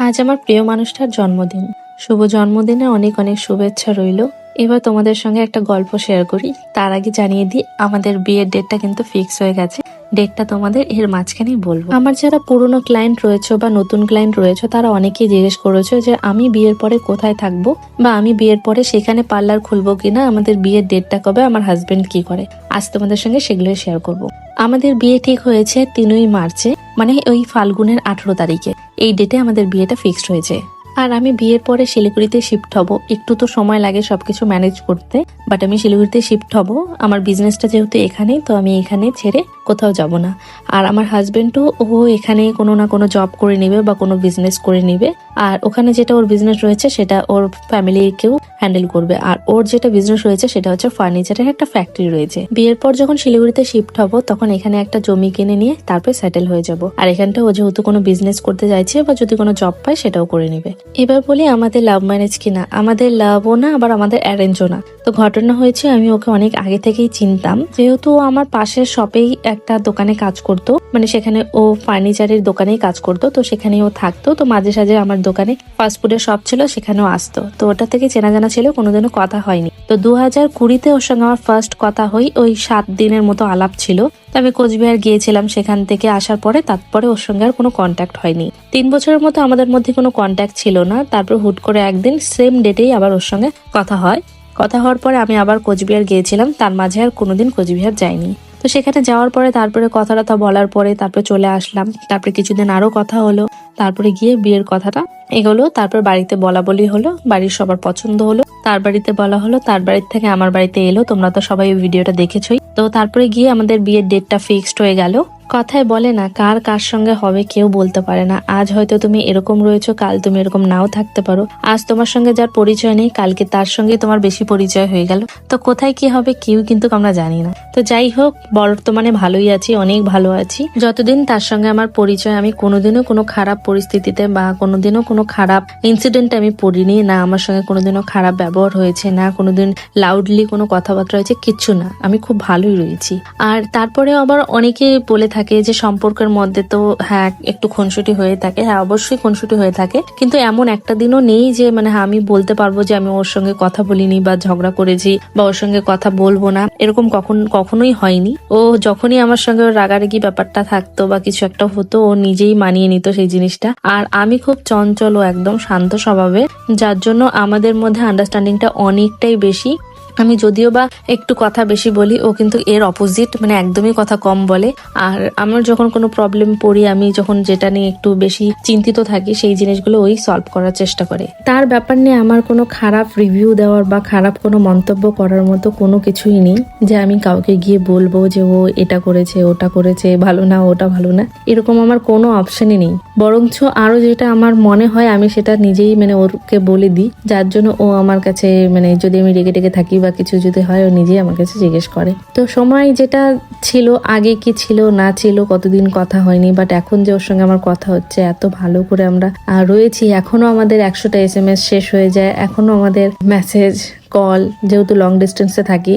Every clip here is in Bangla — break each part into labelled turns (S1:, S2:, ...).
S1: আজ আমার প্রিয় মানুষটার জন্মদিন। শুভ জন্মদিনে অনেক অনেক শুভেচ্ছা রইল। এবার তোমাদের সঙ্গে একটা গল্প শেয়ার করি। তার আগে জানিয়ে দিই, আমাদের বিয়ের ডেটটা কিন্তু ফিক্স হয়ে গেছে। ডেটটা তোমাদের এর মাঝখানেই বলব। আমার যারা পুরনো ক্লায়েন্ট রয়েছে বা নতুন ক্লায়েন্ট রয়েছে, তারা অনেকেই জিজ্ঞেস করেছে যে, আমি বিয়ের পরে কোথায় থাকব? বা আমি বিয়ের পরে সেখানে পার্লার খুলবো কিনা? আমাদের বিয়ের ডেটটা কবে? আমার হাজবেন্ড কি করে? আজ তোমাদের সঙ্গে সেগুলোই শেয়ার করব। আমাদের বিয়ে ঠিক হয়েছে তিনই মার্চে। মানে ওই ফাল্গুনের আঠেরো তারিখে। এই ডেটে আমাদের বিয়েটা ফিক্সড হয়েছে। আর আমি বিয়ের পরে শিলিগুড়িতে শিফট হব। একটু তো সময় লাগে সবকিছু ম্যানেজ করতে বাট আমি শিলিগুড়িতে শিফট হব। আমার বিজনেসটা যেহেতু এখানেই, তো আমি এখানে ছেড়ে কোথাও যাব না। আর আমার হাজবেন্ডও ও এখানে কোনো না কোনো জব করে নেবে বা কোনো বিজনেস করে নেবে। আর ওখানে যেটা ওর বিজনেস রয়েছে, সেটা ওর ফ্যামিলিকেও হ্যান্ডেল করবে। আর ওর যেটা বিজনেস রয়েছে, সেটা হচ্ছে ফার্নিচারের একটা ফ্যাক্টরি রয়েছে। বিয়ের পর যখন শিলিগুড়িতে শিফট হব, তখন এখানে একটা জমি কিনে নিয়ে তারপরে সেটেল হয়ে যাব। আর এখানটা ও যেহেতু কোনো বিজনেস করতে চাইছে বা যদি কোনো জব পায়, সেটাও করে নেবে। এবার বলি আমাদের লাভ ম্যারেজ কিনা। আমাদের লাভও না, আবার আমাদের অ্যারেঞ্জও না। তো ঘটনা হয়েছে, আমি ওকে অনেক আগে থেকেই চিনতাম। যেহেতু আমার পাশের শপেই একটা দোকানে কাজ করতো মানে সেখানে ও ফার্নিচারের দোকানেই কাজ করতো, তো সেখানেই ও থাকতো। তো মাঝে সাঝে আমার দোকানে ফাস্টফুডের শপ ছিল, সেখানেও আসতো। তো ওটা থেকে চেনা জানা ছিল, কোনোদিনও কথা হয়নি। তো দু হাজার কুড়িতে ওর সঙ্গে আমার ফার্স্ট কথা হই, ওই সাত দিনের মতো আলাপ ছিল। তো আমি কোচবিহার গিয়েছিলাম সেখান থেকে আসার পরে, তারপরে ওর সঙ্গে আর কোনো কন্ট্যাক্ট হয়নি। তিন বছরের মতো আমাদের মধ্যে কোনো কন্ট্যাক্ট ছিল না, তারপর হুট করে একদিন সেম ডেটেই আবার ওর সঙ্গে কথা হয়। কথা হওয়ার পরে আমি আবার কোচবিহার গিয়েছিলাম, তার মাঝে আর কোনোদিন কোচবিহার যাইনি। তো সেখানে যাওয়ার পরে তারপরে কথা টথা বলার পরে তারপরে চলে আসলাম। তারপরে কিছুদিন আরও কথা হলো। তারপরে গিয়ে বিয়ের কথাটা এগোলো। তারপর বাড়িতে বলা বলি হলো। বাড়ির সবার পছন্দ হলো। তার বাড়িতে বলা হলো, তার বাড়ির থেকে আমার বাড়িতে এলো। তোমরা তো সবাই ভিডিওটা দেখেছই। তো তারপরে গিয়ে আমাদের বিয়ের ডেটটা ফিক্সড হয়ে গেল। কথায় বলে না, কার কার সঙ্গে হবে কেউ বলতে পারে না। আজ হয়তো তুমি এরকম রয়েছো, কাল তুমি এরকম নাও থাকতে পারো। আজ তোমার সঙ্গে যার পরিচয় নেই, কালকে তার সঙ্গে তোমার বেশি পরিচয় হয়ে গেল। তো কোথায় কি হবে কেউ কিন্তু আমরা জানি না। তো যাই হোক, বর্তমানে ভালোই আছি, অনেক ভালো আছি। যতদিন তার সঙ্গে আমার পরিচয়, আমি কোনোদিনও কোনো খারাপ পরিস্থিতিতে বা কোনোদিনও কোনো খারাপ ইনসিডেন্ট আমি পড়িনি। না আমার সঙ্গে কোনোদিনও খারাপ ব্যবহার হয়েছে, না কোনোদিন লাউডলি কোনো কথাবার্তা হয়েছে, কিচ্ছু না। আমি খুব ভালোই রয়েছি। আর তারপরে আবার অনেকে বলে থাকে যে সম্পর্কের মধ্যে তো হ্যাঁ একটু খুনসুটি হয়ে থাকে। হ্যাঁ অবশ্যই খুনসুটি হয়ে থাকে। কিন্তু এমন একটা দিনও নেই যে মানে হ্যাঁ, আমি বলতে পারব যে আমি ওর সঙ্গে কথা বলিনি বা ঝগড়া করেছি বা ওর সঙ্গে কথা বলব না। এরকম কখন কখনোই হয়নি। ও যখনই আমার সঙ্গে ওর রাগারাগি ব্যাপারটা থাকতো বা কিছু একটা হতো ও নিজেই মানিয়ে নিত সেই জিনিসটা। আর আমি খুব চঞ্চল ও একদম শান্ত স্বভাবে যার জন্য আমাদের মধ্যে আন্ডারস্ট্যান্ডিংটা অনেকটাই বেশি। আমি যদিও বা একটু কথা বেশি বলি, ও কিন্তু এর অপোজিট মানে একদমই কথা কম বলে। আর আমার যখন কোনো প্রবলেম পড়ি, আমি যখন যেটা নিয়ে একটু বেশি চিন্তিত থাকি, সেই জিনিসগুলো ওই সলভ করার চেষ্টা করে। তার ব্যাপার নিয়ে আমার কোনো খারাপ রিভিউ দেওয়ার বা খারাপ কোনো মন্তব্য করার মতো কোনো কিছুই নেই, যে আমি কাউকে গিয়ে বলব যে ও এটা করেছে, ওটা করেছে, ভালো না, ওটা ভালো না, এরকম আমার কোনো অপশনই নেই। বরঞ্চ আরও যেটা আমার মনে হয়, আমি সেটা নিজেই মানে ওরকে বলে দিই, যার জন্য ও আমার কাছে মানে যদি আমি রেগে টেগে থাকি বা কিছু যদি হয়, ও নিজেই আমার কাছে জিজ্ঞেস করে। তো সময় যেটা ছিল, আগে কি ছিল, না ছিল, কতদিন কথা হয়নি বাট এখন যে ওর সঙ্গে আমার কথা হচ্ছে, এত ভালো করে আমরা রয়েছি। এখনও আমাদের একশোটা এস এম এস শেষ হয়ে যায়, এখনও আমাদের মেসেজ কল যেহেতু লং ডিস্টেন্সে থাকি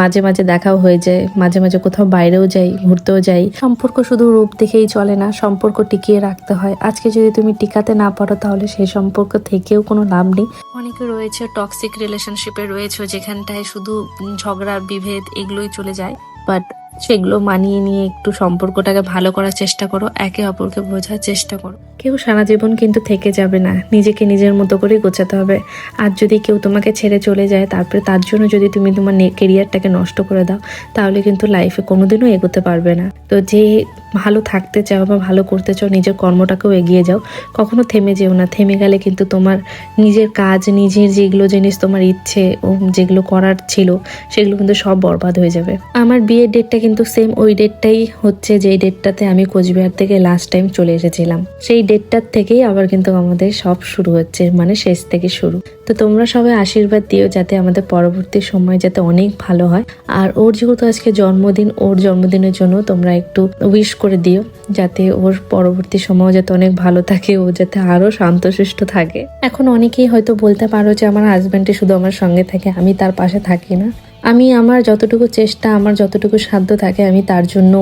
S1: মাঝে মাঝে দেখাও হয়ে যায়, মাঝে মাঝে কোথাও বাইরেও যাই, ঘুরতেও যাই। সম্পর্ক শুধু রূপ দেখেই চলে না, সম্পর্ক টিকিয়ে রাখতে হয়। আজকে যদি তুমি টিকাতে না পারো, তাহলে সেই সম্পর্ক থেকেও কোনো লাভ নেই। অনেকে রয়েছে টক্সিক রিলেশনশিপে রয়েছে, যেখানটায় শুধু ঝগড়া, বিভেদ, এগুলোই চলে যায়। বাট সেগুলো মানিয়ে নিয়ে একটু সম্পর্কটাকে ভালো করার চেষ্টা করো, একে অপরকে বোঝার চেষ্টা করো। কেউ সারা জীবন কিন্তু থেকে যাবে না, নিজেকে নিজের মতো করে গোছাতে হবে। আর যদি কেউ তোমাকে ছেড়ে চলে যায়, তারপরে তার জন্য যদি তুমি তোমার কেরিয়ারটাকে নষ্ট করে দাও, তাহলে কিন্তু লাইফে কোনোদিনও এগোতে পারবে না। তো যে ভালো থাকতে চাও বা ভালো করতে চাও, নিজের কর্মটাকেও এগিয়ে যাও। কখনো থেমে যেও না। থেমে গেলে কিন্তু তোমার নিজের কাজ, নিজের যেগুলো জিনিস তোমার ইচ্ছে, ও যেগুলো করার ছিল, সেগুলো কিন্তু সব বরবাদ হয়ে যাবে। আমার বিয়ের ডেটটা কিন্তু সেম ওই ডেটটাই হচ্ছে যেই ডেটটাতে আমি কোচবিহার থেকে লাস্ট টাইম চলে এসেছিলাম। সেই ডেটটার থেকেই আবার কিন্তু আমাদের সব শুরু হচ্ছে মানে শেষ থেকে শুরু। তো তোমরা সবাই আশীর্বাদ দিও যাতে আমাদের পরবর্তী সময় যাতে অনেক ভালো হয়। আর ওর যেহেতু আজকে জন্মদিন, ওর জন্মদিনের জন্য তোমরা একটু উইশ করে দিও যাতে ওর পরবর্তী সময় যাতে অনেক ভালো থাকে, ও যাতে আরও শান্তশিষ্ট থাকে। এখন অনেকেই হয়তো বলতে পারো যে আমার হাজব্যান্ডে শুধু আমার সঙ্গে থাকে, আমি তার পাশে থাকি না। আমি আমার যতটুকু চেষ্টা, আমার যতটুকু সাধ্য থাকে আমি তার জন্য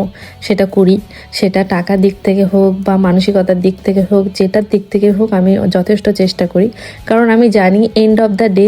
S1: সেটা করি। সেটা টাকার দিক থেকে হোক বা মানসিকতার দিক থেকে হোক, যেটার দিক থেকে হোক আমি যথেষ্ট চেষ্টা করি। কারণ আমি জানি এন্ড অফ দ্য ডে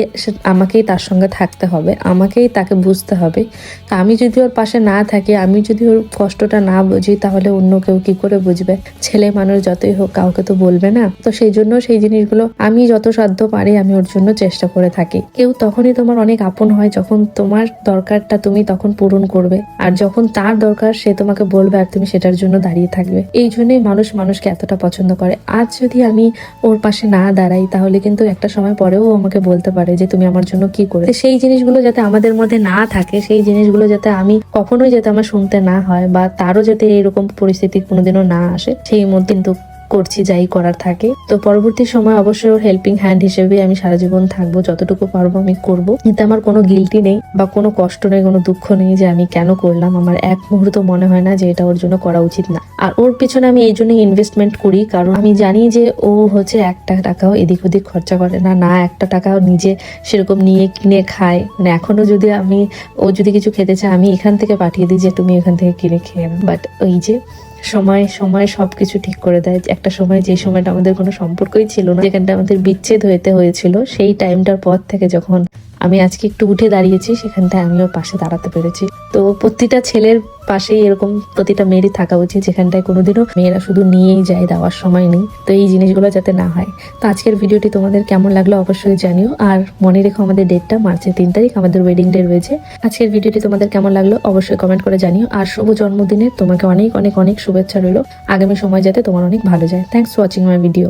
S1: আমাকেই তার সঙ্গে থাকতে হবে, আমাকেই তাকে বুঝতে হবে। তা আমি যদি ওর পাশে না থাকি, আমি যদি ওর কষ্টটা না বুঝি, তাহলে অন্য কেউ কি করে বুঝবে? ছেলে মানুষ যতই হোক, কাউকে তো বলবে না। তো সেই জন্য সেই জিনিসগুলো আমি যত সাধ্য পারি, আমি ওর জন্য চেষ্টা করে থাকি। কেউ তখনই তোমার অনেক আপন হয়, যখন তোমার দরকারটা তুমি তখন পূরণ করবে। আর যখন তার দরকার, সে তোমাকে বলবে আর তুমি সেটার জন্য দাঁড়িয়ে থাকবে। এই জন্যই মানুষ মানুষকে এতটা পছন্দ করে। আজ যদি আমি ওর পাশে না দাঁড়াই, তাহলে কিন্তু একটা সময় পরেও আমাকে বলতে পারে যে, তুমি আমার জন্য কি করে সেই জিনিসগুলো যাতে আমাদের মধ্যে না থাকে, সেই জিনিসগুলো যাতে আমি কখনোই যাতে আমার শুনতে না হয় বা তারও যাতে এরকম পরিস্থিতি কোনোদিনও না আসে, সেই মধ্যে কিন্তু করছি, যাই করার থাকে। তো পরবর্তী সময় অবশ্যই ওর হেল্পিং হ্যান্ড হিসেবে আমি সারা জীবন থাকব, যতটুকু পারব আমি করব। এতে আমার কোনো গিলটি নেই বা কোনো কষ্ট নেই, কোনো দুঃখ নেই যে আমি কেন করলাম। আমার এক মুহূর্ত মনে হয় না যে এটা ওর জন্য করা উচিত না। আর ওর পিছনে আমি এই জন্য ইনভেস্টমেন্ট করি, কারণ আমি জানি যে ও হচ্ছে একটা টাকাও এদিক ওদিক খরচা করে না না একটা টাকাও নিজে সেরকম নিয়ে কিনে খায়। মানে এখনও যদি আমি, ও যদি কিছু খেতে চায়, আমি এখান থেকে পাঠিয়ে দিই যে তুমি এখান থেকে কিনে খেয়ে বাট ওই যে সময় সময় সবকিছু ঠিক করে দেয়। একটা সময় যে সময়টা আমাদের কোনো সম্পর্কই ছিল না, যেখানটা আমাদের বিচ্ছেদ হইতে হয়েছিল, সেই টাইমটার পর থেকে যখন আমি আজকে একটু উঠে দাঁড়িয়েছি সেখানটায় আমিও পাশে দাঁড়াতে পেরেছি। তো প্রতিটা ছেলের পাশেই এরকম প্রতিটা মেয়েরই থাকা উচিত, যেখানটায় কোনোদিনও মেয়েরা শুধু নিয়েই যায়, দেওয়ার সময় নেই। তো এই জিনিসগুলো যাতে না হয়। তো আজকের ভিডিওটি তোমাদের কেমন লাগল অবশ্যই জানিও। আর মনে রেখো আমাদের ডেটটা, মার্চের তিন তারিখ, আমাদের ওয়েডিং ডে রয়েছে। আজকের ভিডিওটি তোমাদের কেমন লাগল অবশ্যই কমেন্ট করে জানিও। আর শুভ জন্মদিনে তোমাকে অনেক অনেক অনেক শুভেচ্ছা রইল। আগামী সময় যাতে তোমার অনেক ভালো যায়। Thanks watching my video